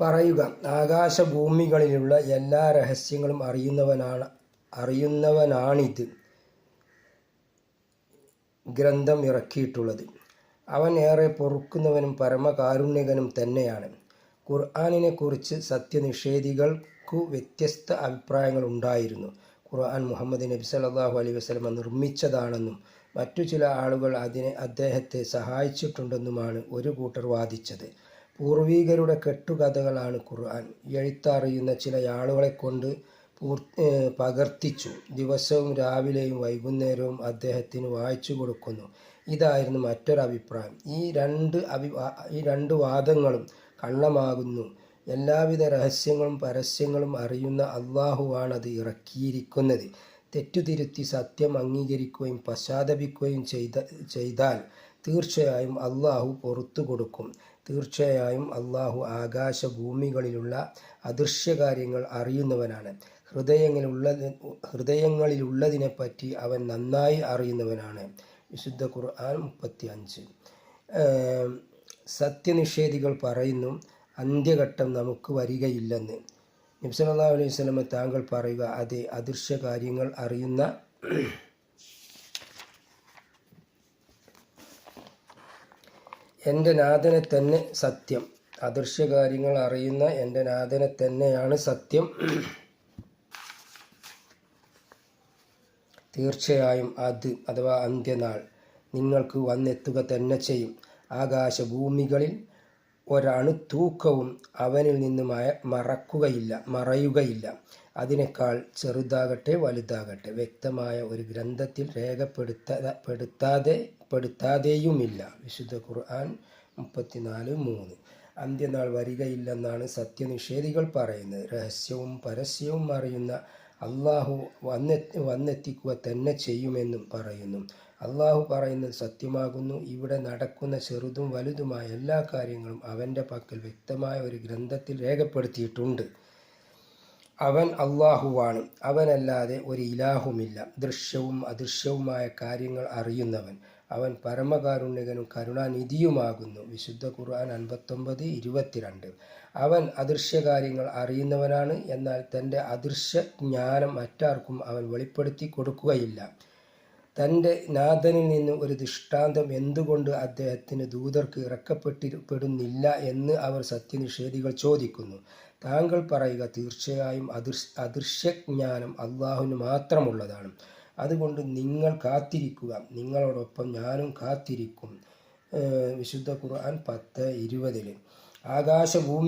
പറയുക. ആകാശഭൂമികളിലുള്ള എല്ലാ രഹസ്യങ്ങളും അറിയുന്നവനാണ് അറിയുന്നവനാണിത്. ഗ്രന്ഥം ഇറക്കിയിട്ടുള്ളത്. അവൻ ഏറെ പൊറുക്കുന്നവനും പരമകാരുണ്യകനും തന്നെയാണ്. ഖുർആാനിനെ കുറിച്ച് സത്യനിഷേധികൾക്കു വ്യത്യസ്ത അഭിപ്രായങ്ങൾ ഉണ്ടായിരുന്നു. ഖുർആൻ മുഹമ്മദ് നബി സല്ലല്ലാഹു അലൈ വസ്ലമ നിർമ്മിച്ചതാണെന്നും മറ്റു ചില ആളുകൾ അതിനെ അദ്ദേഹത്തെ സഹായിച്ചിട്ടുണ്ടെന്നുമാണ് ഒരു കൂട്ടർ വാദിച്ചത്. പൂർവീകരുടെ കെട്ടുകഥകളാണ് ഖുർആൻ. എഴുത്തറിയുന്ന ചില ആളുകളെ കൊണ്ട് പകർത്തിച്ചു. ദിവസവും രാവിലെയും വൈകുന്നേരവും അദ്ദേഹത്തിന് വായിച്ചു കൊടുക്കുന്നു. ഇതായിരുന്നു മറ്റൊരു അഭിപ്രായം. ഈ രണ്ട് അഭി ഈ രണ്ട് വാദങ്ങളും കള്ളമാകുന്നു. എല്ലാവിധ രഹസ്യങ്ങളും പരസ്യങ്ങളും അറിയുന്ന അള്ളാഹുവാണത് ഇറക്കിയിരിക്കുന്നത്. തെറ്റുതിരുത്തി സത്യം അംഗീകരിക്കുകയും പശ്ചാത്തപിക്കുകയും ചെയ്ത ചെയ്താൽ തീർച്ചയായും അള്ളാഹു പുറത്തു കൊടുക്കും. തീർച്ചയായും അള്ളാഹു ആകാശഭൂമികളിലുള്ള അദൃശ്യകാര്യങ്ങൾ അറിയുന്നവനാണ്. ഹൃദയങ്ങളിലുള്ളത് പറ്റി അവൻ നന്നായി അറിയുന്നവനാണ്. വിശുദ്ധ ഖുർആൻ മുപ്പത്തി അഞ്ച് സത്യനിഷേധികൾ പറയുന്നു അന്ത്യഘട്ടം നമുക്ക് വരികയില്ലെന്ന്. നബി അലൈഹി സ്വലമ താങ്കൾ പറയുക അതെ അദൃശ്യ കാര്യങ്ങൾ അറിയുന്ന എന്റെ നാഥനെ തന്നെ സത്യം. അദൃശ്യ കാര്യങ്ങൾ അറിയുന്ന എന്റെ നാഥനെ തന്നെയാണ് സത്യം. തീർച്ചയായും അത് അഥവാ അന്ത്യനാൾ നിങ്ങൾക്ക് വന്നെത്തുക തന്നെ ചെയ്യും. ആകാശഭൂമികളിൽ ഒരണു തൂക്കവും അവനിൽ നിന്നും മറക്കുകയില്ല മറയുകയില്ല. അതിനേക്കാൾ ചെറുതാകട്ടെ വലുതാകട്ടെ. വ്യക്തമായ ഒരു ഗ്രന്ഥത്തിൽ രേഖപ്പെടുത്താതെ പെടുത്താതെ പെടുത്താതെയുമില്ല. വിശുദ്ധ ഖുർആൻ മുപ്പത്തിനാല് മൂന്ന്. അന്ത്യനാൾ വരികയില്ലെന്നാണ് സത്യനിഷേധികൾ പറയുന്നത്. രഹസ്യവും പരസ്യവും അറിയുന്ന അള്ളാഹു വന്നെ വന്നെത്തിക്കുക തന്നെ ചെയ്യുമെന്നും പറയുന്നു. അള്ളാഹു പറയുന്നത് സത്യമാകുന്നു. ഇവിടെ നടക്കുന്ന ചെറുതും വലുതുമായ എല്ലാ കാര്യങ്ങളും അവന്റെ പക്കൽ വ്യക്തമായ ഒരു ഗ്രന്ഥത്തിൽ രേഖപ്പെടുത്തിയിട്ടുണ്ട്. അവൻ അള്ളാഹുവാണ്. അവനല്ലാതെ ഒരു ഇലാഹുമില്ല. ദൃശ്യവും അദൃശ്യവുമായ കാര്യങ്ങൾ അറിയുന്നവൻ. അവൻ പരമകാരുണ്യകനും കരുണാനിധിയുമാകുന്നു. വിശുദ്ധ ഖുർആൻ അൻപത്തൊമ്പത് ഇരുപത്തിരണ്ട്. അവൻ അദൃശ്യ കാര്യങ്ങൾ അറിയുന്നവനാണ്. എന്നാൽ തന്റെ അദൃശ്യ ജ്ഞാനം മറ്റാർക്കും അവൻ വെളിപ്പെടുത്തി കൊടുക്കുകയില്ല. തന്റെ നാഥനിൽ നിന്ന് ഒരു ദൃഷ്ടാന്തം എന്തുകൊണ്ട് അദ്ദേഹത്തിന് ദൂതർക്ക് ഇറക്കപ്പെട്ടിപ്പെടുന്നില്ല എന്ന് അവർ സത്യനിഷേധികൾ ചോദിക്കുന്നു. താങ്കൾ പറയുക തീർച്ചയായും അദൃശ് അദൃശ്യജ്ഞാനം അള്ളാഹുവിന് മാത്രമുള്ളതാണ്. അതുകൊണ്ട് നിങ്ങൾ കാത്തിരിക്കുക. നിങ്ങളോടൊപ്പം ഞാനും കാത്തിരിക്കും. വിശുദ്ധ ഖുർആൻ പത്ത് ഇരുപതിൽ ആകാശഭൂമി